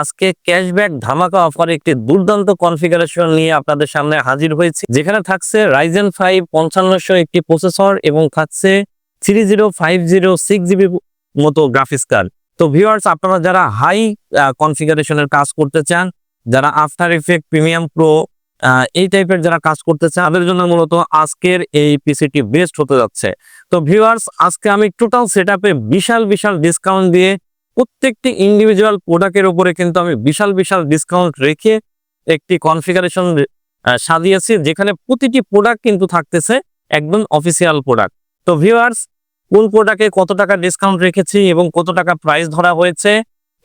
আজকে ক্যাশব্যাক ধামাকা অফারে একটি দুর্দান্ত কনফিগারেশন নিয়ে আপনাদের সামনে হাজির হয়েছি। যেখানে থাকছে রাইজেন ফাইভ পঞ্চান্নশো একটি প্রসেসর এবং থাকছে three zero five zero six GB মতো গ্রাফিক্স কার্ড তো ভিউয়ার্স আপনারা যারা হাই কনফিগারেশনের কাজ করতে চান, যারা আফটার ইফেক্ট প্রিমিয়াম প্রো এই টাইপের যারা কাজ করতে চান, তাদের জন্য মূলত আজকের এই পিসিটি বেস্ট হতে যাচ্ছে। তো ভিউয়ার্স আজকে আমি টোটাল সেটআপে বিশাল বিশাল ডিসকাউন্ট দিয়ে প্রত্যেকটি ইন্ডিভিজুয়াল প্রোডাক্টের উপরে কিন্তু আমি বিশাল বিশাল ডিসকাউন্ট রেখে একটি কনফিগারেশন সাজিয়েছি, যেখানে প্রতিটি প্রোডাক্ট কিন্তু থাকতেছে একদম অফিসিয়াল প্রোডাক্ট তো ভিউয়ার্স কোন প্রোডাক্টে কত টাকা ডিসকাউন্ট রেখেছি এবং কত টাকা প্রাইস ধরা হয়েছে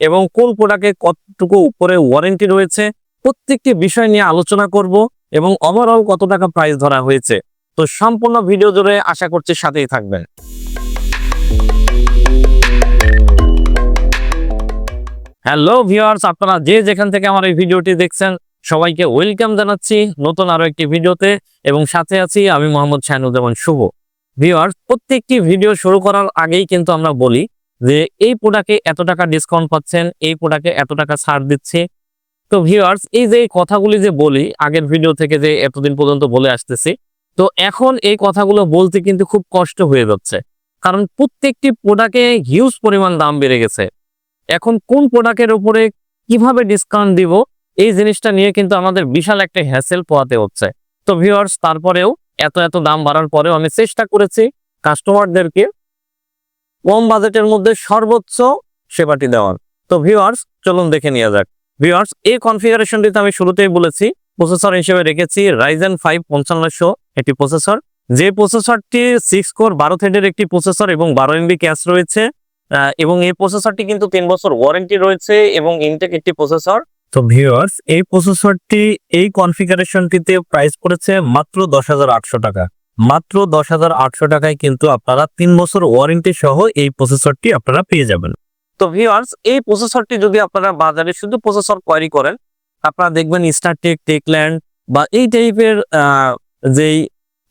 এবং কোন প্রোডাক্টে কতটুকু উপরে ওয়ারেন্টি রয়েছে, প্রত্যেকটি বিষয় নিয়ে আলোচনা করব এবং ওভারঅল কত টাকা প্রাইস ধরা হয়েছে। তো সম্পূর্ণ ভিডিও জুড়ে আশা করছি সাথেই থাকবেন। হ্যালো ভিউয়ার্স আপনারা যে যেখান থেকে আমার এই ভিডিওটি দেখছেন, সবাইকে ওয়েলকাম জানাচ্ছি নতুন আরও একটি ভিডিওতে। এবং সাথে আছি আমি মোহাম্মদ শাহনুজ্জামান শুভ। ভিওয়ার্স প্রত্যেকটি ভিডিও শুরু করার আগেই কিন্তু আমরা বলি যে এই প্রোডাক্টে এত টাকা ডিসকাউন্ট পাচ্ছেন, এই প্রোডাক্টে এত টাকা ছাড় দিচ্ছে। তো ভিওয়ার্স এই যে কথাগুলি যে বলি, আগের ভিডিও থেকে যে এতদিন পর্যন্ত বলে আসতেছি, তো এখন এই কথাগুলো বলতে কিন্তু খুব কষ্ট হয়ে যাচ্ছে। কারণ প্রত্যেকটি প্রোডাক্টে হিউজ পরিমাণ দাম বেড়ে গেছে। এখন কোন প্রোডাক্টের উপরে কীভাবে ডিসকাউন্ট দিব, এই জিনিসটা নিয়ে কিন্তু আমাদের বিশাল একটা হ্যাসেল পোয়াতে হচ্ছে। তো ভিউয়ার্স তারপরেও এত এত দাম বাড়ার পরেও আমি চেষ্টা করেছি কাস্টমারদেরকে কম বাজেটের মধ্যে সর্বোচ্চ সেবাটি দেওয়ার। তো ভিউয়ার্স চলুন দেখে নিয়ে যাক। ভিউয়ার্স এই কনফিগারেশনটিতে আমি শুরুতেই বলেছি প্রসেসর হিসেবে রেখেছি রাইজেন ফাইভ পঞ্চান্নশো একটি প্রসেসর যে প্রসেসরটি সিক্স কোর বারো থ্রেডের একটি প্রসেসর এবং বারো এমবি ক্যাশ রয়েছে এবং এই প্রসেসরটি কিন্তু তিন বছর ওয়ারেন্টি রয়েছে এবং ইনটেক একটি প্রসেসর তো ভিউয়ার্স এই প্রসেসরটি এই কনফিগারেশনটিতে প্রাইস পড়েছে মাত্র দশ হাজার আটশো টাকা। মাত্র দশ হাজার আটশো টাকায় কিন্তু আপনারা তিন বছর ওয়ারেন্টি সহ এই প্রসেসরটি আপনারা পেয়ে যাবেন। তো ভিউয়ার্স এই প্রসেসরটি যদি আপনারা বাজারে শুধু প্রসেসর কোয়ারি করেন আপনারা দেখবেন স্টারটেক টেকল্যান্ড বা এই টাইপের যেই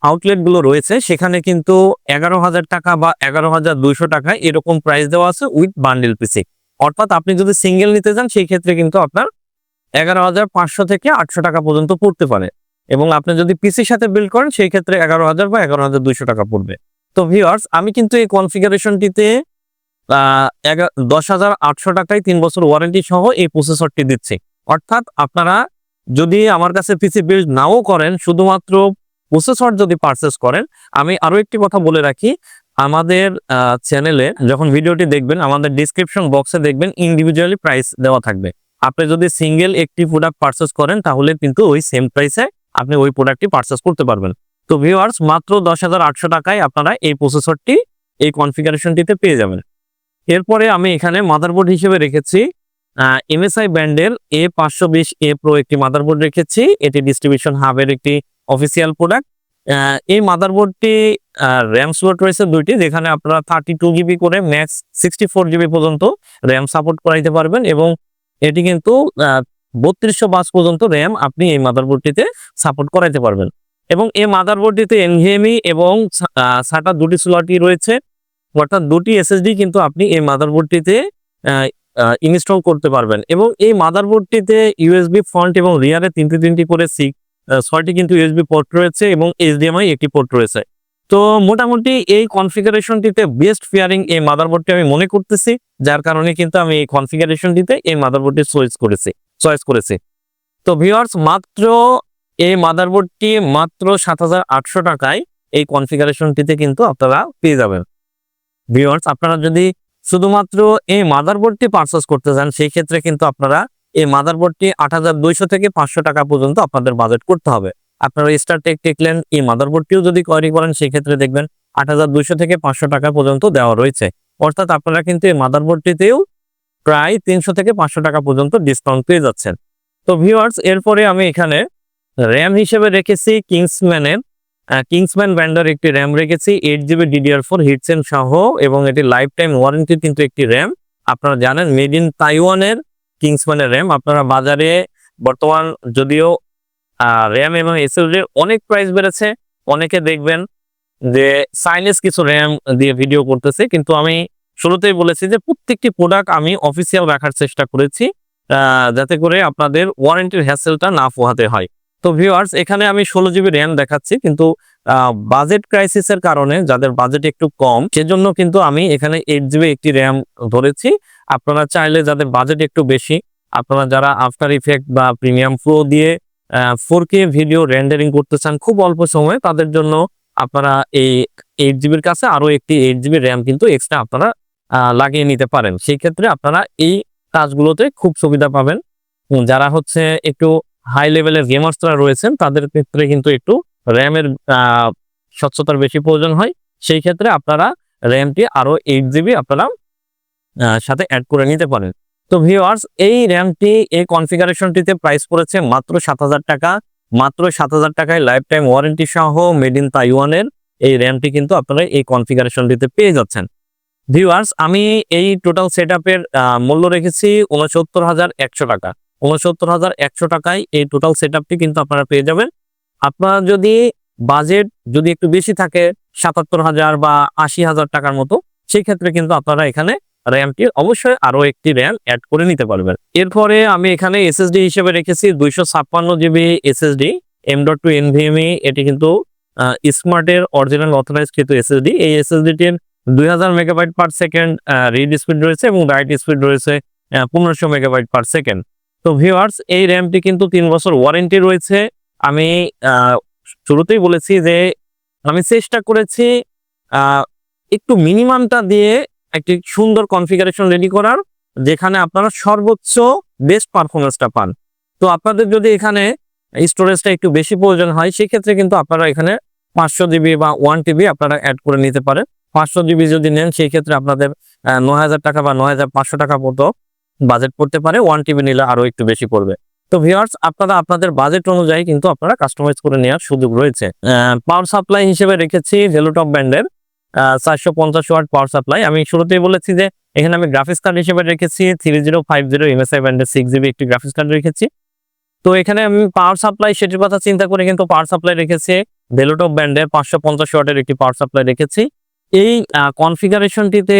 আউটলেটগুলো রয়েছে, সেখানে কিন্তু এগারো হাজার টাকা বা এগারো হাজার দুইশো টাকা এরকম প্রাইস দেওয়া আছে উইথ বান্ডেল পিসি অর্থাৎ আপনি যদি সিঙ্গেল নিতে চান, সেই ক্ষেত্রে কিন্তু আপনার এগারো হাজার পাঁচশো থেকে আটশো টাকা পর্যন্ত পড়তে পারে। এবং আপনি যদি পিসির সাথে বিল্ড করেন, সেই ক্ষেত্রে এগারো হাজার বা এগারো হাজার দুইশো টাকা পড়বে। তো ভিউয়ার্স আমি কিন্তু এই কনফিগারেশনটিতে দশ হাজার আটশো টাকায় তিন বছর ওয়ারেন্টি সহ এই প্রসেসরটি দিচ্ছি। অর্থাৎ আপনারা যদি আমার কাছে পিসি বিল্ড নাও করেন, শুধুমাত্র প্রসেসর যদি পারচেস করেন, আমি আরও একটি কথা বলে রাখি, আমাদের চ্যানেলে যখন ভিডিওটি দেখবেন, আমাদের ডিসক্রিপশন বক্সে দেখবেন ইন্ডিভিজুয়ালি প্রাইস দেওয়া থাকবে। আপনি যদি সিঙ্গেল একটি প্রোডাক্ট পারচেস করেন, তাহলে কিন্তু ওই সেম প্রাইসে আপনি ওই প্রোডাক্টটি পারচেস করতে পারবেন। তো ভিউয়ার্স মাত্র দশ টাকায় আপনারা এই প্রসেসরটি এই কনফিগারেশনটিতে পেয়ে যাবেন। এরপরে আমি এখানে মাদারবোর্ড হিসেবে রেখেছি এমএসআই ব্র্যান্ডের এ পাঁচশো বিশ এ প্রো একটি মাদারবোর্ড রেখেছি, এটি ডিস্ট্রিবিউশন হাবের একটি অফিসিয়াল প্রোডাক্ট এই মাদারবোর্ডটি র্যাম স্লট রয়েছে দুইটি, যেখানে আপনারা থার্টি টু জিবি করে ম্যাক্স সিক্সটি ফোর জিবি পর্যন্ত র্যাম সাপোর্ট করাইতে পারবেন এবং এটি কিন্তু বত্রিশশো বাস পর্যন্ত র্যাম আপনি এই মাদারবোর্ডটিতে সাপোর্ট করাইতে পারবেন। এবং এই মাদারবোর্ডটিতে এনভিএমই এবং সাটা দুটি স্লটই রয়েছে, অর্থাৎ দুটি এসএসডি কিন্তু আপনি এই মাদারবোর্ডটিতে ইনস্টল করতে পারবেন। এবং এই মাদারবোর্ডটিতে ইউএসবি ফ্রন্ট এবং রিয়ারে তিনটি তিনটি করে সিক ছয়টি কিন্তু ইউএসবি পোর্ট রয়েছে এবং এইচডিএমআই একটি পোর্ট রয়েছে। তো মোটামুটি এই কনফিগারেশনটিতে বেস্ট ফিয়ারিং এই মাদারবোর্ডটি আমি মনে করতেছি, যার কারণে কিন্তু আমি এই কনফিগারেশনটিতে এই মাদারবোর্ডটি চয়েস করেছি চয়েস করেছি। তো ভিউয়ার্স মাত্র এই মাদারবোর্ডটি মাত্র সাত হাজার আটশো টাকায় এই কনফিগারেশনটিতে কিন্তু আপনারা পেয়ে যাবেন। ভিউয়ার্স আপনারা যদি শুধুমাত্র এই মাদারবোর্ডটি পারচেস করতে চান, সেই ক্ষেত্রে কিন্তু আপনারা এই মাদারবোর্ডটি আট হাজার দুইশো থেকে পাঁচশো টাকা পর্যন্ত আপনাদের বাজেট করতে হবে। আপনারা স্টার টেক টেকলেন এই মাদারবোর্ডটিও যদি কোয়ারি করেন, সেক্ষেত্রে দেখবেন আট হাজার দুইশো থেকে পাঁচশো টাকা পর্যন্ত দেওয়া রয়েছে। অর্থাৎ আপনারা কিন্তু এই মাদারবোর্ডটিতেও প্রায় তিনশো থেকে পাঁচশো টাকা পর্যন্ত ডিসকাউন্ট পেয়ে যাচ্ছেন। তো ভিউয়ার্স এরপরে আমি এখানে র্যাম হিসেবে রেখেছি কিংসম্যানের কিংসম্যান ব্র্যান্ডের একটি র্যাম রেখেছি eight GB DDR four heatsink সহ এবং এটি লাইফ টাইম ওয়ারেন্টি কিন্তু একটি র্যাম আপনারা জানেন মেড ইন তাইওয়ানের কিংসম্যানের র্যাম আপনারা বাজারে বর্তমান যদিও র্যাম এবং এসএসডি অনেক প্রাইস বেড়েছে। অনেকে দেখবেন যে সাইনেস কিছু র্যাম দিয়ে ভিডিও করতেছে, কিন্তু আমি শুরুতেই বলেছি যে প্রত্যেকটি প্রোডাক্ট আমি অফিসিয়াল রাখার চেষ্টা করেছি যাতে করে আপনাদের ওয়ারেন্টির হ্যাসেলটা না পোহাতে হয়। তো ভিউয়ার্স এখানে আমি ষোলো জিবি র্যাম দেখাচ্ছি, কিন্তু বাজেট ক্রাইসিসের কারণে যাদের বাজেট একটু কম, সেজন্য কিন্তু আমি এখানে এইট জিবি একটি র্যাম ধরেছি। আপনারা চাইলে যাদের বাজেট একটু বেশি, আপনারা যারা আফটার ইফেক্ট বা প্রিমিয়াম প্রো দিয়ে ফোর কে ভিডিও রেন্ডারিং করতে চান খুব অল্প সময়ে, তাদের জন্য আপনারা এই এইট জিবির কাছে আরও একটি এইট জিবি র্যাম কিন্তু এক্সট্রা আপনারা লাগিয়ে নিতে পারেন। সেই ক্ষেত্রে আপনারা এই কাজগুলোতে খুব সুবিধা পাবেন। যারা হচ্ছে একটু হাই লেভেলের গেমার্সরা রয়েছেন, তাদের ক্ষেত্রে কিন্তু একটু র্যামের স্বচ্ছতার বেশি প্রয়োজন হয়। সেই ক্ষেত্রে আপনারা র্যামটি আরও এইট জিবি আপনারা সাথে অ্যাড করে নিতে পারেন। তো ভিওয়ার্স এই র্যামটি এই কনফিগারেশনটিতে প্রাইস পড়েছে মাত্র সাত হাজার টাকা। মাত্র সাত হাজার টাকায় লাইফ টাইম ওয়ারেন্টি সহ মেড ইন তাইওয়ানের এই র্যামটি কিন্তু আপনারা এই কনফিগারেশনটিতে পেয়ে যাচ্ছেন। ভিউয়ার্স আমি এই টোটাল সেট মূল্য রেখেছি উনসত্তর হাজার একশো টাকা। উনসত্তর হাজার একশো টাকায় এই টোটাল সেট কিন্তু আপনারা পেয়ে যাবেন। আপনার যদি বাজেট যদি একটু বেশি থাকে, সাতাত্তর হাজার বা আশি হাজার টাকার মতো সেই ক্ষেত্রে কিন্তু আপনারা এখানে র্যামটি অবশ্যই আরও একটি র্যাম অ্যাড করে নিতে পারবেন। এরপরে আমি এখানে এসএসডি হিসেবে রেখেছি দুইশো ছাপ্পান্ন GB SSD M dot two NVMe এটি কিন্তু স্মার্টের অরিজিনাল অথরাইজ কিন্তু এসএসডি এই এসএসডিটির দুই হাজার megabyte per second read speed রয়েছে এবং রাইট স্পিড রয়েছে পনেরোশো মেগাবাইট পার সেকেন্ড তো ভিওয়ার্স এই র্যামটি কিন্তু তিন বছর ওয়ারেন্টি রয়েছে। আমি শুরুতেই বলেছি যে আমি চেষ্টা করেছি একটু মিনিমামটা দিয়ে একটি সুন্দর কনফিগারেশন রেডি করার, যেখানে আপনারা সর্বোচ্চ বেস্ট পারফরমেন্সটা পান। তো আপনাদের যদি এখানে স্টোরেজটা একটু বেশি প্রয়োজন হয়, সেক্ষেত্রে কিন্তু আপনারা এখানে পাঁচশো জিবি বা ওয়ান টিবি আপনারা অ্যাড করে নিতে পারেন। পাঁচশো জিবি যদি নেন সেই ক্ষেত্রে আপনাদের নয় হাজার টাকা বা নয় হাজার পাঁচশো টাকা মতো বাজেট পড়তে পারে ওয়ান টিবি নিলে আরও একটু বেশি পড়বে। তো ভিওয়ার্স আপনারা আপনাদের বাজেট অনুযায়ী কিন্তু আপনারা কাস্টমাইজ করে নেওয়ার সুযোগ রয়েছে। পাওয়ার সাপ্লাই হিসেবে রেখেছি ভেলোটপ ব্যান্ডের চারশো পঞ্চাশ ওয়াট পাওয়ার সাপ্লাই আমি শুরুতেই বলেছি যে, এখানে আমি গ্রাফিক্স কার্ড হিসেবে রেখেছি three zero five zero MSI ব্যান্ডের সিক্স জিবি একটি গ্রাফিক্স কার্ড রেখেছি। তো এখানে আমি পাওয়ার সাপ্লাই সেটির কথা চিন্তা করে কিন্তু পাওয়ার সাপ্লাই রেখেছি ভেলোটপ ব্যান্ডের পাঁচশো পঞ্চাশ ওয়াটের একটি পাওয়ার সাপ্লাই রেখেছি। এই কনফিগারেশনটিতে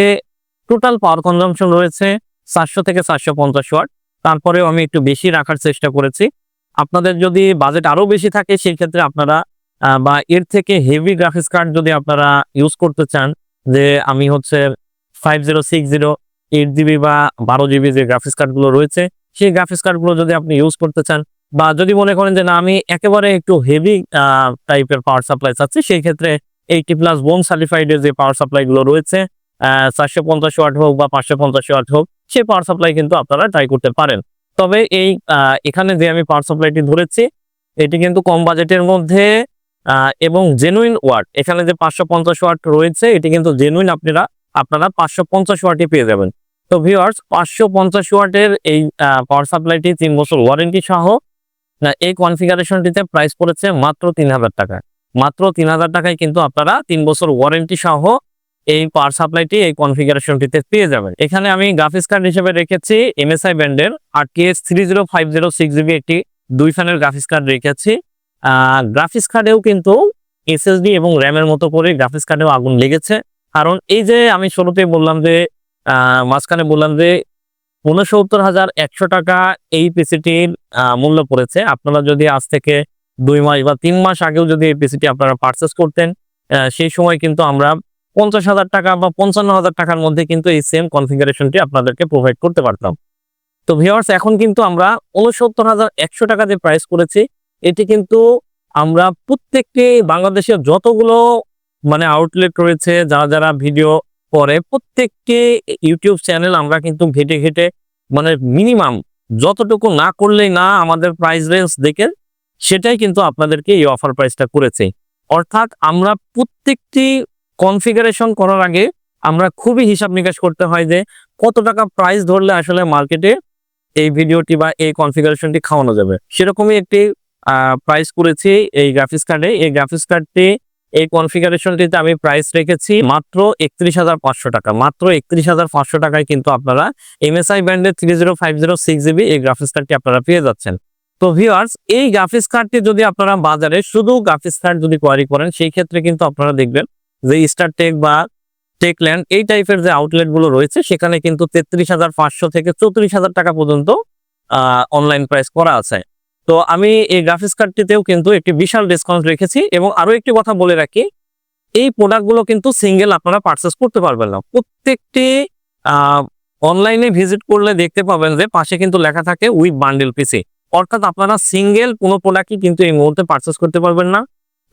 টোটাল পাওয়ার কনজামশন রয়েছে চারশো থেকে চারশো পঞ্চাশ ওয়াট। তারপরেও আমি একটু বেশি রাখার চেষ্টা করেছি। আপনাদের যদি বাজেট আরও বেশি থাকে সেই ক্ষেত্রে আপনারা বা এর থেকে হেভি গ্রাফিক্স কার্ড যদি আপনারা ইউজ করতে চান, যে আমি হচ্ছে five zero six zero eight GB বা বারো জিবি যে গ্রাফিক্স কার্ডগুলো রয়েছে, সেই গ্রাফিক্স কার্ডগুলো যদি আপনি ইউজ করতে চান, বা যদি মনে করেন যে না, আমি একেবারে একটু হেভি টাইপের পাওয়ার সাপ্লাই চাচ্ছি সেই ক্ষেত্রে এইটি প্লাস বোন সার্টিফাইডের যে পাওয়ার সাপ্লাই গুলো রয়েছে চারশো পঞ্চাশ ওয়াট হোক বা পাঁচশো পঞ্চাশ ওয়াট হোক সেই পাওয়ার সাপ্লাই কিন্তু আপনারা ট্রাই করতে পারেন। তবে এই এখানে যে আমি পাওয়ার সাপ্লাইটি ধরেছি, এটি কিন্তু কম বাজেটের মধ্যে এবং জেনুইন ওয়াট এখানে যে পাঁচশো পঞ্চাশ ওয়াট রয়েছে, এটি কিন্তু জেনুইন আপনারা আপনারা পাঁচশো পঞ্চাশ ওয়াটই পেয়ে যাবেন। তো ভিওয়ার্স পাঁচশো পঞ্চাশ ওয়াটের এই পাওয়ার সাপ্লাইটি তিন বছর ওয়ারেন্টি সহ এই কনফিগারেশনটিতে প্রাইস পড়েছে মাত্র তিন হাজার টাকা মাত্র তিন হাজার টাকায় কিন্তু আপনারা তিন বছর ওয়ারেন্টি সহ এই পাওয়ার সাপ্লাইটি এই কনফিগারেশনটিতে পেয়ে যাবেন। এখানে আমি গ্রাফিক্স কার্ড হিসেবে রেখেছি এমএসআই ব্যান্ডের আর TS three zero five zero six GB একটি দুই ফ্যানের গ্রাফিক্স কার্ড রেখেছি। গ্রাফিক্স কার্ডেও কিন্তু এসএসডি এবং র্যামের মতো করে গ্রাফিক্স কার্ডেও আগুন লেগেছে। কারণ এই যে আমি শুরুতে বললাম যে মাঝখানে বললাম যে, উনসত্তর হাজার একশো টাকা এই পিসিটির মূল্য পড়েছে। আপনারা যদি আজ থেকে দুই মাস বা তিন মাস আগেও যদি এই পিসিটি আপনারা পারচেস করতেন সেই সময় কিন্তু আমরা পঞ্চাশ হাজার টাকা বা পঞ্চান্ন হাজার টাকার মধ্যে কিন্তু এই সেম কনফিগারেশনটি আপনাদেরকে প্রোভাইড করতে পারতাম। তো ভিওয়ার্স এখন কিন্তু আমরা উনসত্তর হাজার একশো টাকা যে প্রাইস করেছি, এটি কিন্তু আমরা প্রত্যেকটি বাংলাদেশের যতগুলো মানে আউটলেট রয়েছে, যারা যারা ভিডিও করে, প্রত্যেকটি ইউটিউব চ্যানেল আমরা কিন্তু ঘেটে ঘেটে মানে মিনিমাম যতটুকু না করলেই না আমাদের প্রাইস রেঞ্জ দেখে সেটাই কিন্তু আপনাদেরকে এই অফার প্রাইসটা করেছে। অর্থাৎ আমরা প্রত্যেকটি কনফিগারেশন করার আগে আমরা খুবই হিসাব নিকাশ করতে হয় যে কত টাকা প্রাইস ধরলে আসলে মার্কেটে এই ভিডিওটি বা এই কনফিগারেশনটি খাওয়ানো যাবে। সেরকমই একটি প্রাইস করেছি এই গ্রাফিক্স কার্ডে এই গ্রাফিক্স কার্ডটি এই কনফিগারেশনটিতে আমি প্রাইস রেখেছি মাত্র একত্রিশ হাজার পাঁচশো টাকা। মাত্র একত্রিশ হাজার পাঁচশো টাকায় কিন্তু আপনারা এমএসআই ব্যান্ডের three zero five zero six GB এই গ্রাফিক্স কার্ডটি আপনারা পেয়ে যাচ্ছেন। তো ভিওয়ার্স এই গ্রাফিক্স কার্ডটি যদি আপনারা বাজারে শুধু গ্রাফিক্স কার্ড যদি কোয়ারি করেন, সেই ক্ষেত্রে কিন্তু আপনারা দেখবেন যে স্টার টেক বা টেকল্যান্ড এই টাইপের যে আউটলেটগুলো রয়েছে, সেখানে কিন্তু তেত্রিশ হাজার পাঁচশো থেকে চৌত্রিশ হাজার টাকা পর্যন্ত অনলাইন প্রাইস করা আছে। তো আমি এই গ্রাফিক্স কার্ডটিতেও কিন্তু একটি বিশাল ডিসকাউন্ট রেখেছি এবং আরও একটি কথা বলে রাখি, এই প্রোডাক্টগুলো কিন্তু সিঙ্গেল আপনারা পারচেস করতে পারবেন না। প্রত্যেকটি অনলাইনে ভিজিট করলে দেখতে পাবেন যে পাশে কিন্তু লেখা থাকে উইথ বান্ডেল পিসি অর্থাৎ আপনারা সিঙ্গেল কোনো প্রোডাক্টই কিন্তু এই মুহূর্তে পারচেস করতে পারবেন না।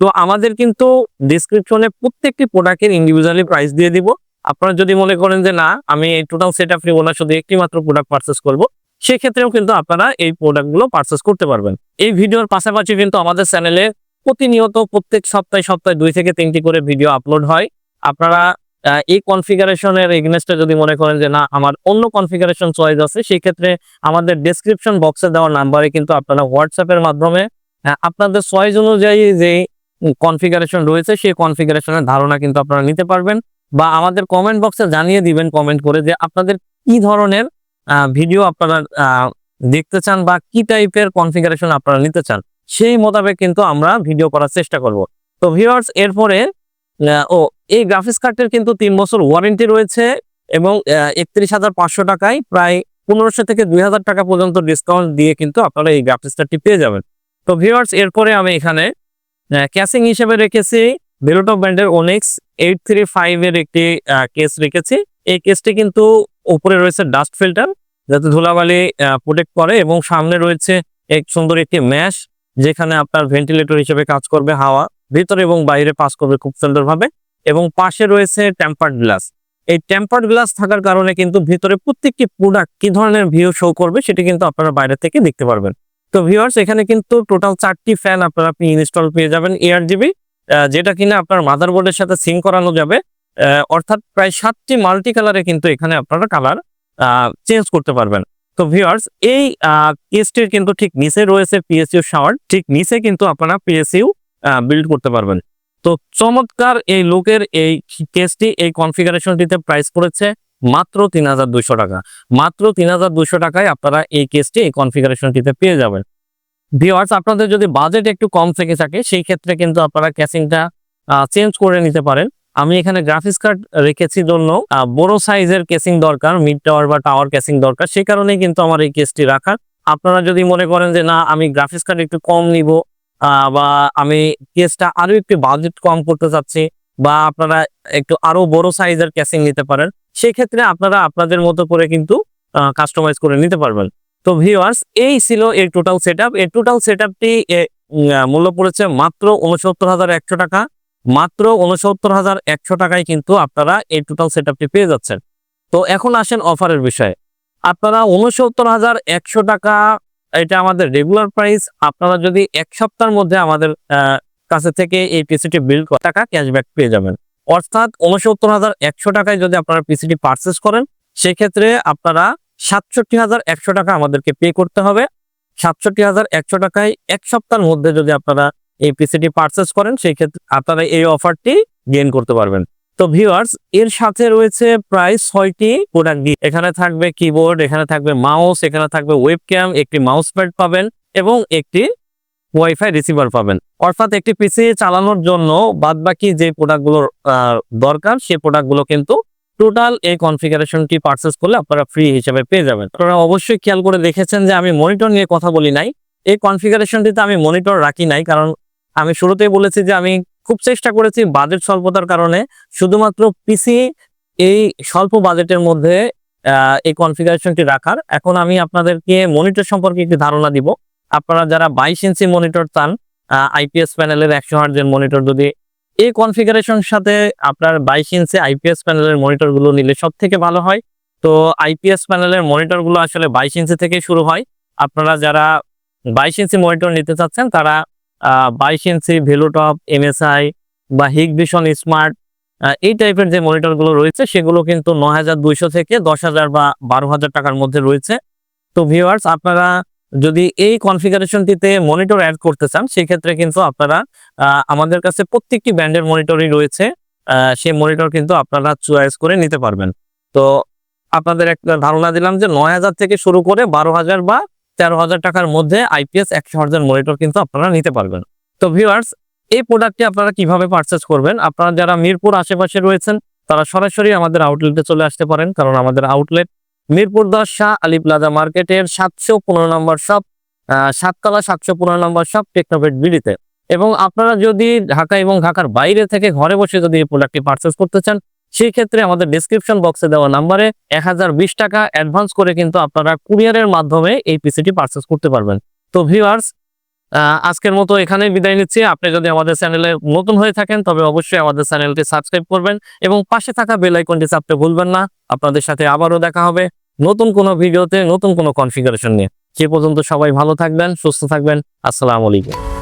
তো আমাদের কিন্তু ডিসক্রিপশনে প্রত্যেকটি প্রোডাক্টের ইন্ডিভিজুয়ালি প্রাইস দিয়ে দিব। আপনারা যদি মনে করেন যে না, আমি এই টোটাল সেট আপ নিবো না, শুধু একটি মাত্র প্রোডাক্ট পারচেস করব, সেক্ষেত্রেও কিন্তু আপনারা এই প্রোডাক্টগুলো পারচেস করতে পারবেন। এই ভিডিওর পাশাপাশি কিন্তু আমাদের চ্যানেলে প্রতিনিয়ত প্রত্যেক সপ্তাহে সপ্তাহে দুই থেকে তিনটি করে ভিডিও আপলোড হয়। আপনারা এই কনফিগারেশনের এগনেস্টে যদি মনে করেন যে না, আমার অন্য কনফিগারেশন চয়েস আছে সেই ক্ষেত্রে আমাদের ডেসক্রিপশন বক্সে দেওয়া নাম্বারে কিন্তু আপনারা হোয়াটসঅ্যাপের মাধ্যমে আপনাদের চয়েস অনুযায়ী যে কনফিগারেশন রয়েছে, সেই কনফিগারেশনের ধারণা কিন্তু আপনারা নিতে পারবেন। বা আমাদের কমেন্ট বক্সে জানিয়ে দিবেন কমেন্ট করে যে আপনাদের কি ধরনের ভিডিও আপনারা দেখতে চান বা কি টাইপের কনফিগারেশন আপনারা নিতে চান, সেই মোতাবেক কিন্তু আমরা ভিডিও করার চেষ্টা করব। তো ভিউয়ার্স এরপরে ও, এই গ্রাফিক্স কার্ডের কিন্তু তিন বছর ওয়ারেন্টি রয়েছে এবং একত্রিশ হাজার পাঁচশো টাকায় প্রায় পনেরোশো থেকে দুই হাজার টাকা পর্যন্ত ডিসকাউন্ট দিয়ে কিন্তু আপনারা এই গ্রাফিক্স কার্ডটি পেয়ে যাবেন। তো ভিউয়ার্স এরপরে আমি এখানে ক্যাসিং হিসেবে রেখেছি। বেরোটপ ব্র্যান্ডের ওনেক্স এইট থ্রি ফাইভ এর একটি কেস রেখেছি। এই কেসটি কিন্তু উপরে রয়েছে ডাস্ট ফিল্টার যাতে ধুলাবালি প্রোটেক্ট করে এবং সামনে রয়েছে এক সুন্দর একটি ম্যাশ যেখানে আপনার ভেন্টিলেটর হিসেবে কাজ করবে হাওয়া, ভিতরে এবং বাইরে পাস করবে খুব সুন্দরভাবে। এবং পাশে রয়েছে টেম্পার্ড গ্লাস এই টেম্পার্ড গ্লাস থাকার কারণে কিন্তু ভিতরে প্রত্যেকটি প্রোডাক্ট কি ধরনের ভিউ শো করবে, সেটি কিন্তু আপনারা বাইরে থেকে দেখতে পারবেন। তো ভিউয়ার্স এখানে কিন্তু টোটাল চারটি ফ্যান আপনারা আপনি ইনস্টল পেয়ে যাবেন এয়ার জিবি যেটা কিনা আপনার মাদারবোর্ডের সাথে সিং করানো যাবে। অর্থাৎ প্রায় সাতটি মাল্টি কালারে কিন্তু এখানে আপনারা কালার চেঞ্জ করতে পারবেন। তো ভিউয়ার্স এই কেসটির কিন্তু ঠিক নিচে রয়েছে পিএসইউ শাওয়ার ঠিক নিচে কিন্তু আপনারা পিএসইউ বিল্ড করতে পারবেন। তো চমৎকার এই লোকের এই কেসটি এই কনফিগারেশনটিতে প্রাইস পড়েছে। মাত্র তিন হাজার দুইশো টাকা। মাত্র তিন হাজার দুইশো টাকায় আপনারা এই কেসটি এই কনফিগারেশনটিতে পেয়ে যাবেন। ভিওয়ার্স আপনাদের যদি বাজেট একটু কম থেকে থাকে, সেই ক্ষেত্রে কিন্তু আপনারা ক্যাসিংটা চেঞ্জ করে নিতে পারেন। আমি এখানে গ্রাফিক্স কার্ড রেখেছি জন্য বড় সাইজের কেসিং দরকার মিড টাওয়ার বা টাওয়ার কেসিং দরকার, সেই কারণেই কিন্তু আমার এই কেসটি রাখার। আপনারা যদি মনে করেন যে, না, আমি গ্রাফিক্স কার্ড একটু কম নিব বা আমি কেসটা আরও একটু বাজেট কম করতে চাচ্ছি, বা আপনারা একটু আরও বড় সাইজের ক্যাসিং নিতে পারেন সেই ক্ষেত্রে আপনারা আপনাদের মতো করে কিন্তু কাস্টমাইজ করে নিতে পারবেন। তো ভিউয়ার্স এই ছিল এর টোটাল সেট আপ এর টোটাল সেট আপটি মূল্য পড়েছে মাত্র উনসত্তর হাজার একশো টাকা। মাত্র উনসত্তর হাজার একশো টাকায় কিন্তু আপনারা এই টোটাল সেট আপটি পেয়ে যাচ্ছেন। তো এখন আসেন অফারের বিষয়ে। আপনারা উনসত্তর হাজার একশো টাকা, এটা আমাদের রেগুলার প্রাইস আপনারা যদি এক সপ্তাহের মধ্যে আমাদের কাছে থেকে এই পিসিটি বিল্ড টাকা ক্যাশব্যাক পেয়ে যাবেন। অর্থাৎ উনসত্তর হাজার একশো টাকায় যদি আপনারা পিসিটি পারচেস করেন, সেক্ষেত্রে আপনারা সাতষট্টি হাজার একশো টাকা আমাদেরকে পে করতে হবে। সাতষট্টি হাজার একশো টাকায় এক সপ্তাহের মধ্যে যদি আপনারা এই পিসিটি পারচেস করেন সেই ক্ষেত্রে আপনারা এই অফারটি গেইন করতে পারবেন। তো ভিউয়ার্স এর সাথে রয়েছে প্রায় ছয়টি প্রোডাক্ট দিয়ে। এখানে থাকবে কিবোর্ড এখানে থাকবে মাউস এখানে থাকবে ওয়েবক্যাম একটি মাউস প্যাড পাবেন এবং একটি ওয়াইফাই রিসিভার পাবেন। অর্থাৎ একটি পিসি চালানোর জন্য বাদবাকি যে প্রোডাক্টগুলোর দরকার সেই প্রোডাক্টগুলো কিন্তু টোটাল এই কনফিগারেশনটি পারচেস করলে আপনারা ফ্রি হিসেবে পেয়ে যাবেন। আপনারা অবশ্যই খেয়াল করে দেখেছেন যে আমি মনিটর নিয়ে কথা বলি নাই। এই কনফিগারেশনটিতে আমি মনিটর রাখি নাই, কারণ আমি শুরুতেই বলেছি যে আমি খুব চেষ্টা করেছি বাজেট স্বল্পতার কারণে। শুধুমাত্র পিসি এই স্বল্প বাজেটের মধ্যে এই কনফিগারেশনটি রাখার। এখন আমি আপনাদেরকে মনিটর সম্পর্কে একটি ধারণা দিব। আপনারা যারা বাইশ ইঞ্চি মনিটর চান আইপিএস প্যানেলের একশো হার্জের মনিটর যদি, এই কনফিগারেশন সাথে আপনার বাইশ ইঞ্চি আইপিএস প্যানেলের মনিটরগুলো নিলে সব থেকে ভালো হয়। তো আইপিএস প্যানেলের মনিটরগুলো আসলে বাইশ ইঞ্চি থেকে শুরু হয়। আপনারা যারা বাইশ ইঞ্চি মনিটর নিতে চাচ্ছেন, তারা বাইশ ইঞ্চি ভেলোটপ এমএসআই বা হিগ ভিশন স্মার্ট এই টাইপের যে মনিটরগুলো রয়েছে, সেগুলো কিন্তু দুইশো থেকে দশ হাজার বা বারো হাজার টাকার মধ্যে রয়েছে। তো ভিউয়ার্স আপনারা যদি এই কনফিগারেশনটিতে মনিটর অ্যাড করতে চান, সেক্ষেত্রে কিন্তু আপনারা আমাদের কাছে প্রত্যেকটি ব্র্যান্ডের মনিটরই রয়েছে। সেই মনিটর কিন্তু আপনারা চয়েস করে নিতে পারবেন। তো আপনাদের একটা ধারণা দিলাম যে নয় হাজার থেকে শুরু করে বারো হাজার বা তেরো হাজার টাকার মধ্যে আইপিএস একশো হাজার মনিটর কিন্তু আপনারা নিতে পারবেন। তো ভিউয়ার্স এই প্রোডাক্টটি আপনারা কীভাবে পারচেস করবেন? আপনারা যারা মিরপুর আশেপাশে রয়েছেন, তারা সরাসরি আমাদের আউটলেটে চলে আসতে পারেন। কারণ আমাদের আউটলেট মিরপুর দশ, শাহ আলী প্লাজা মার্কেটের সাতশো পনেরো নম্বর শপ সাততলা সাতশো পনেরো নম্বর শপ টেকনোভেট বিডিতে। এবং আপনারা যদি ঢাকা এবং ঢাকার বাইরে থেকে ঘরে বসে যদি এই প্রোডাক্টটি পারচেস করতে চান সেই ক্ষেত্রে আমাদের ডিসক্রিপশন বক্সে দেওয়া নাম্বারে এক হাজার বিশ টাকা অ্যাডভান্স করে কিন্তু আপনারা কুরিয়ারের মাধ্যমে এই পিসিটি পারচেস করতে পারবেন। তো ভিউয়ার্স আজকের মতো এখানে বিদায় নিচ্ছি। আপনি যদি আমাদের চ্যানেলে নতুন হয়ে থাকেন, তবে অবশ্যই আমাদের চ্যানেলটি সাবস্ক্রাইব করবেন এবং পাশে থাকা বেল আইকনটি চাপতে ভুলবেন না। আপনাদের সাথে আবারও দেখা হবে নতুন কোনো ভিডিওতে, নতুন কোনো কনফিগারেশন নিয়ে। সে পর্যন্ত সবাই ভালো থাকবেন, সুস্থ থাকবেন। আসসালামু আলাইকুম।